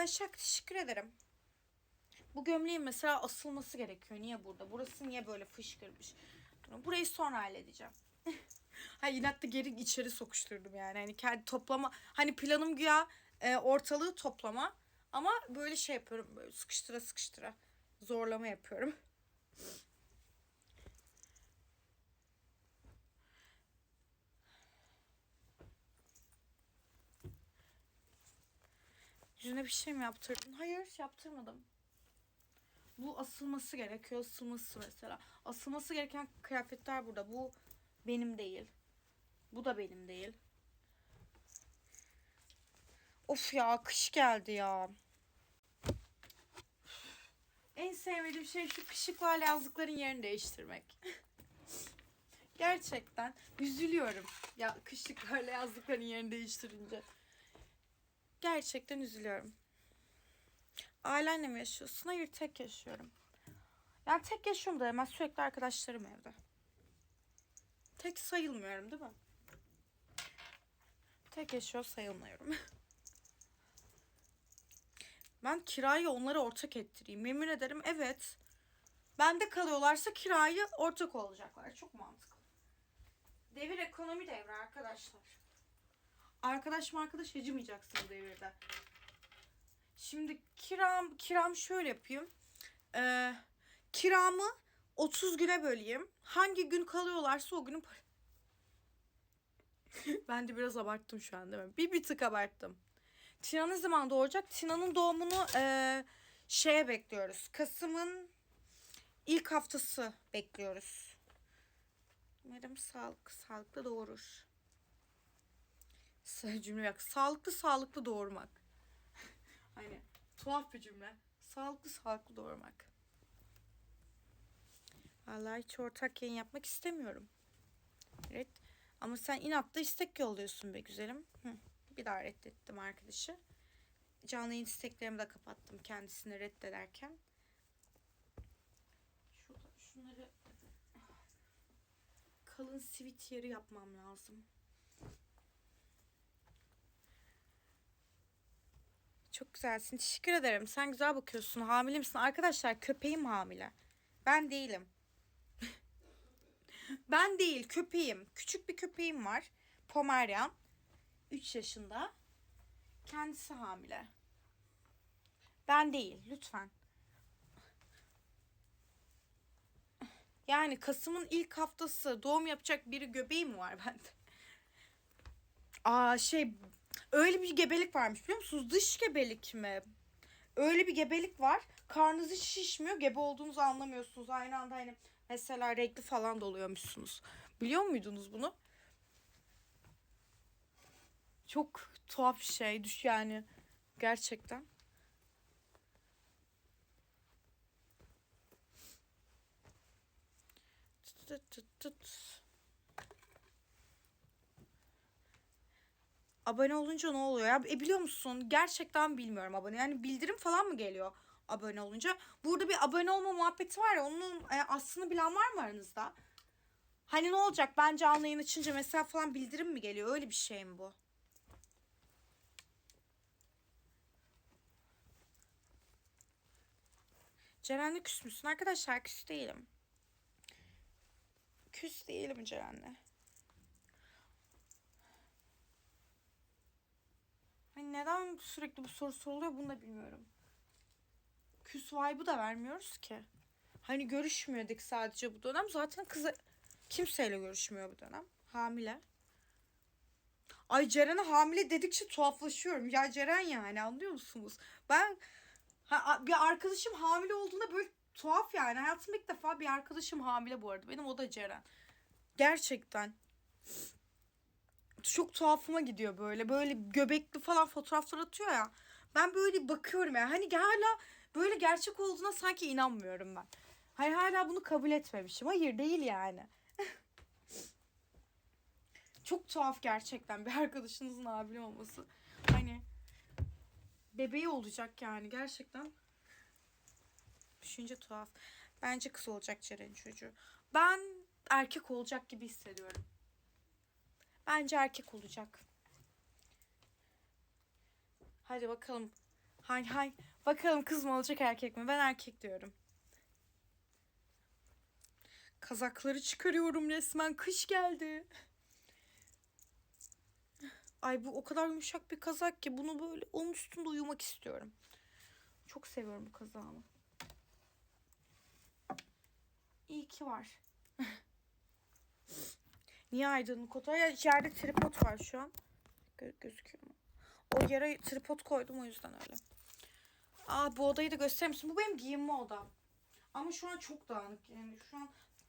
Başak teşekkür ederim. Bu gömleğin mesela asılması gerekiyor. Niye burada? Burası niye böyle fışkırmış? Burayı sonra halledeceğim. Hayır inatla geri içeri sokuşturdum yani. Hani kendi toplama. Hani planım güya e, ortalığı toplama. Ama böyle şey yapıyorum. Böyle sıkıştıra sıkıştıra. Zorlama yapıyorum. Yüzüne bir şey mi yaptırdın? Hayır yaptırmadım. Bu asılması gerekiyor. Asılması mesela. Asılması gereken kıyafetler burada. Bu benim değil. Bu da benim değil. Of ya kış geldi ya. En sevmediğim şey şu kışlıklarla yazlıkların yerini değiştirmek. Gerçekten üzülüyorum. Ya kışlıklarla yazlıkların yerini değiştirince. Gerçekten üzülüyorum. Ailenle mi yaşıyorsun? Hayır tek yaşıyorum. Yani tek yaşıyorum da hemen sürekli arkadaşlarım evde. Tek sayılmıyorum değil mi? Tek yaşıyor sayılmıyorum. ben kirayı onlara ortak ettireyim. Yemin ederim evet. Bende kalıyorlarsa kirayı ortak olacaklar. Çok mantıklı. Devir ekonomi devri arkadaşlar. Arkadaş mı arkadaş acımayacaksın bu devirde. Şimdi kiram kiram şöyle yapayım. Ee, kiramı 30 güne böleyim. Hangi gün kalıyorlarsa o günün ben de biraz abarttım şu an değil mi? Bir bir tık abarttım. Tina ne zaman doğacak? Tina'nın doğumunu ee, şeye bekliyoruz. Kasım'ın ilk haftası bekliyoruz. Umarım sağlık, sağlıklı doğurur. Cümle yok. Sağlıklı sağlıklı doğurmak. Hani tuhaf bir cümle. Sağlıklı sağlıklı doğurmak. Vallahi hiç ortak yayın yapmak istemiyorum. Evet. Ama sen inatla istek yolluyorsun be güzelim. Hı. Bir daha reddettim arkadaşı. Canlı yayın isteklerimi de kapattım kendisini reddederken. Şurada şunları kalın sivit yeri yapmam lazım. Çok güzelsin. Teşekkür ederim. Sen güzel bakıyorsun. Hamile misin? Arkadaşlar köpeğim hamile. Ben değilim. ben değil köpeğim. Küçük bir köpeğim var. Pomeryan. 3 yaşında. Kendisi hamile. Ben değil. Lütfen. Yani Kasım'ın ilk haftası doğum yapacak biri göbeği mi var bende? Aa şey öyle bir gebelik varmış biliyor musunuz? Dış gebelik mi? Öyle bir gebelik var. Karnınız hiç şişmiyor. Gebe olduğunuzu anlamıyorsunuz. Aynı anda hani mesela renkli falan da oluyormuşsunuz. Biliyor muydunuz bunu? Çok tuhaf bir şey. Düş yani. Gerçekten. Tut tut tut abone olunca ne oluyor ya? E biliyor musun? Gerçekten bilmiyorum abone. Yani bildirim falan mı geliyor abone olunca? Burada bir abone olma muhabbeti var ya. Onun e, aslını bilen var mı aranızda? Hani ne olacak? Ben canlı yayın açınca mesela falan bildirim mi geliyor? Öyle bir şey mi bu? Ceren'le küs müsün? Arkadaşlar küs değilim. Küs değilim Ceren'le. Hani neden sürekli bu soru soruluyor bunu da bilmiyorum. Küs vibe'ı da vermiyoruz ki. Hani görüşmüyorduk sadece bu dönem. Zaten kızı kimseyle görüşmüyor bu dönem. Hamile. Ay Ceren'e hamile dedikçe tuhaflaşıyorum. Ya Ceren yani anlıyor musunuz? Ben ha, bir arkadaşım hamile olduğunda böyle tuhaf yani. Hayatımda ilk defa bir arkadaşım hamile bu arada. Benim o da Ceren. Gerçekten çok tuhafıma gidiyor böyle. Böyle göbekli falan fotoğraflar atıyor ya. Ben böyle bakıyorum ya. Hani hala böyle gerçek olduğuna sanki inanmıyorum ben. Hayır hala bunu kabul etmemişim. Hayır değil yani. çok tuhaf gerçekten bir arkadaşınızın hamile olması. Hani bebeği olacak yani gerçekten. Düşünce tuhaf. Bence kız olacak Ceren'in çocuğu. Ben erkek olacak gibi hissediyorum. Bence erkek olacak. Hadi bakalım. Hay hay. Bakalım kız mı olacak erkek mi? Ben erkek diyorum. Kazakları çıkarıyorum resmen. Kış geldi. Ay bu o kadar yumuşak bir kazak ki bunu böyle onun üstünde uyumak istiyorum. Çok seviyorum bu kazağımı. İyi ki var. Niye aydınlık oda? Ya yerde tripod var şu an. Gö- gözüküyor mu? O yere tripod koydum o yüzden öyle. Aa bu odayı da gösterir misin? Bu benim giyinme odam. Ama şu an çok dağınık yani. Şu an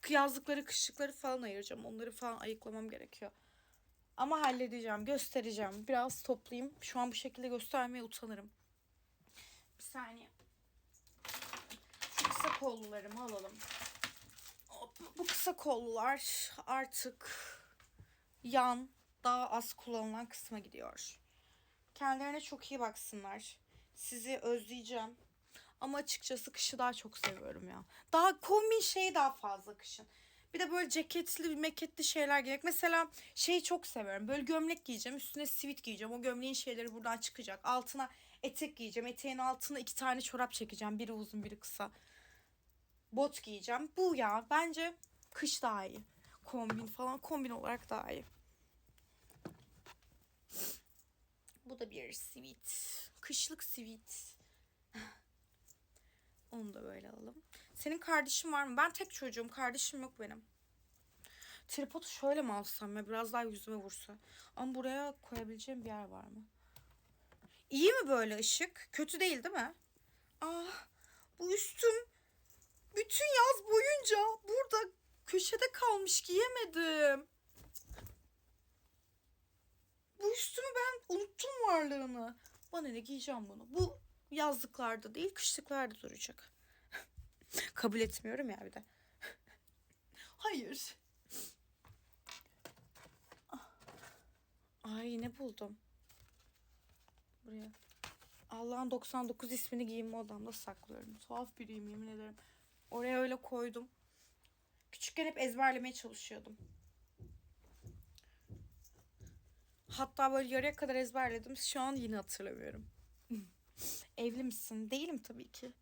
yazlıkları, kışlıkları falan ayıracağım. Onları falan ayıklamam gerekiyor. Ama halledeceğim, göstereceğim. Biraz toplayayım. Şu an bu şekilde göstermeye utanırım. Bir saniye. Şu kısa kollularımı alalım. Bu kısa kollular artık yan, daha az kullanılan kısma gidiyor. Kendilerine çok iyi baksınlar. Sizi özleyeceğim. Ama açıkçası kışı daha çok seviyorum ya. Daha kombin şey daha fazla kışın. Bir de böyle ceketli, meketli şeyler giymek. Mesela şeyi çok seviyorum. Böyle gömlek giyeceğim. Üstüne sivit giyeceğim. O gömleğin şeyleri buradan çıkacak. Altına etek giyeceğim. Eteğin altına iki tane çorap çekeceğim. Biri uzun biri kısa. Bot giyeceğim. Bu ya. Bence kış daha iyi. Kombin falan. Kombin olarak daha iyi. Bu da bir sivit. Kışlık sivit. Onu da böyle alalım. Senin kardeşin var mı? Ben tek çocuğum. Kardeşim yok benim. Tripodu şöyle mi alsam ya? Biraz daha yüzüme vursa. Ama buraya koyabileceğim bir yer var mı? İyi mi böyle ışık? Kötü değil değil mi? Ah bu üstüm bütün yaz boyunca burada köşede kalmış giyemedim. Bu üstümü ben unuttum varlığını. Bana ne giyeceğim bunu. Bu yazlıklarda değil kışlıklarda duracak. Kabul etmiyorum ya bir de. Hayır. Ay ne buldum. Buraya. Allah'ın 99 ismini giyinme odamda saklıyorum. Tuhaf biriyim yemin ederim. Oraya öyle koydum. Küçükken hep ezberlemeye çalışıyordum. Hatta böyle yarıya kadar ezberledim. Şu an yine hatırlamıyorum. Evli misin? Değilim tabii ki.